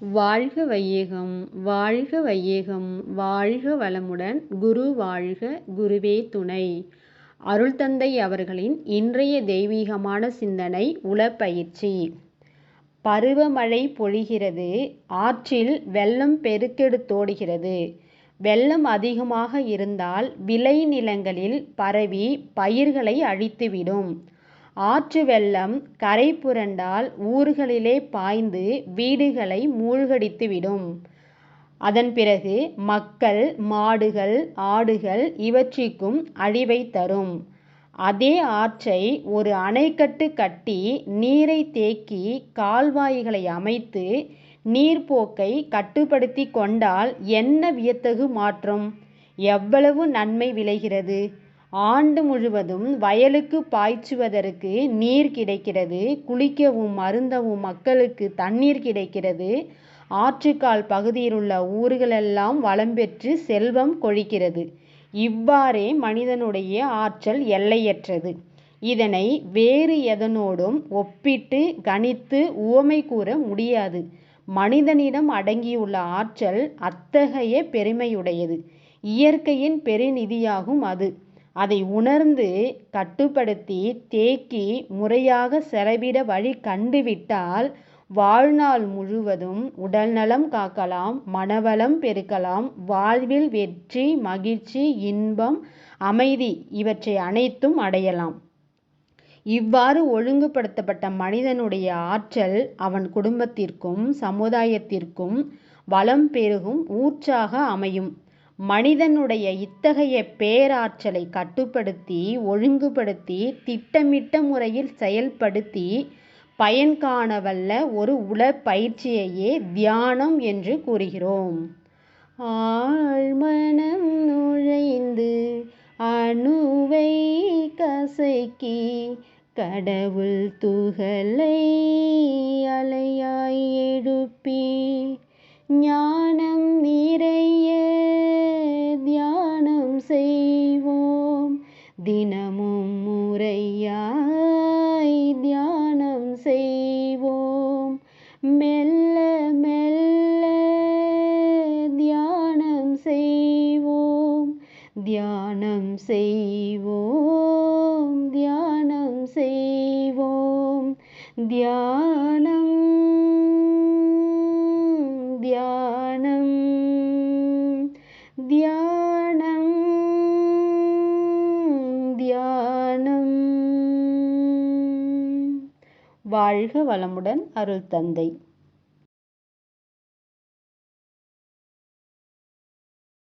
வாழ்க வையகம் வாழ்க வையகம் வாழ்க வளமுடன் குரு வாழ்க குருவே துணை. அருள்தந்தை அவர்களின் இன்றைய தெய்வீகமான சிந்தனை உளப்பயிற்சி. பருவமழை பொழிகிறது ஆற்றில் வெள்ளம் பெருக்கெடுத்தோடுகிறது வெள்ளம் அதிகமாக இருந்தால் விளை நிலங்களில் பரவி பயிர்களை அழித்துவிடும். ஆற்று வெள்ளம் கரை புரண்டால் ஊர்களிலே பாய்ந்து வீடுகளை மூழ்கடித்துவிடும். அதன் பிறகு மக்கள் மாடுகள் ஆடுகள் இவற்றிற்கும் அழிவை தரும். அதே ஆற்றை ஒரு அணைக்கட்டு கட்டி நீரை தேக்கி கால்வாய்களை அமைத்து நீர்ப்போக்கை கட்டுப்படுத்தி கொண்டால் என்ன வியத்தகு மாற்றம்? எவ்வளவு நன்மை விளைகிறது? ஆண்டு முழுவதும் வயலுக்கு பாய்ச்சுவதற்கு நீர் கிடைக்கிறது குளிக்கவும் மருந்தவும் மக்களுக்கு தண்ணீர் கிடைக்கிறது. ஆற்றுக்கால் பகுதியிலுள்ள ஊர்களெல்லாம் வளம் பெற்று செல்வம் கொழிக்கிறது. இவ்வாறே மனிதனுடைய ஆற்றல் எல்லையற்றது. இதனை வேறு எதனோடும் ஒப்பிட்டு கணித்து உவமை கூற முடியாது. மனிதனிடம் அடங்கியுள்ள ஆற்றல் அத்தகைய பெருமையுடையது. இயற்கையின் பெருநிதியாகும் அது. அதை உணர்ந்து கட்டுப்படுத்தி தேக்கி முறையாக செலவிட வழி கண்டுவிட்டால் வாழ்நாள் முழுவதும் உடல்நலம் காக்கலாம் மனவளம் பெருக்கலாம் வாழ்வில் வெற்றி மகிழ்ச்சி இன்பம் அமைதி இவற்றை அனைத்தும் அடையலாம். இவ்வாறு ஒழுங்குபடுத்தப்பட்ட மனிதனுடைய ஆற்றல் அவன் குடும்பத்திற்கும் சமுதாயத்திற்கும் வளம் பெருகும் ஊற்றாக அமையும். மனிதனுடைய இத்தகைய பேராற்றலை கட்டுப்படுத்தி ஒழுங்குபடுத்தி திட்டமிட்ட முறையில் செயல்படுத்தி பயன் காணவல்ல ஒரு உளப்பயிற்சியையே தியானம் என்று கூறுகிறோம். ஆழ்மனம் நுழைந்து அணுவை கசைக்கி கடவுள் துகளை அலையாய் எழுப்பி ஞா தினமும் முறையாய் தியானம் செய்வோம். மெல்ல மெல்ல தியானம் செய்வோம். தியானம் செய்வோம் தியானம் செய்வோம். தியானம் வாழ்க வளமுடன் அருள் தந்தை.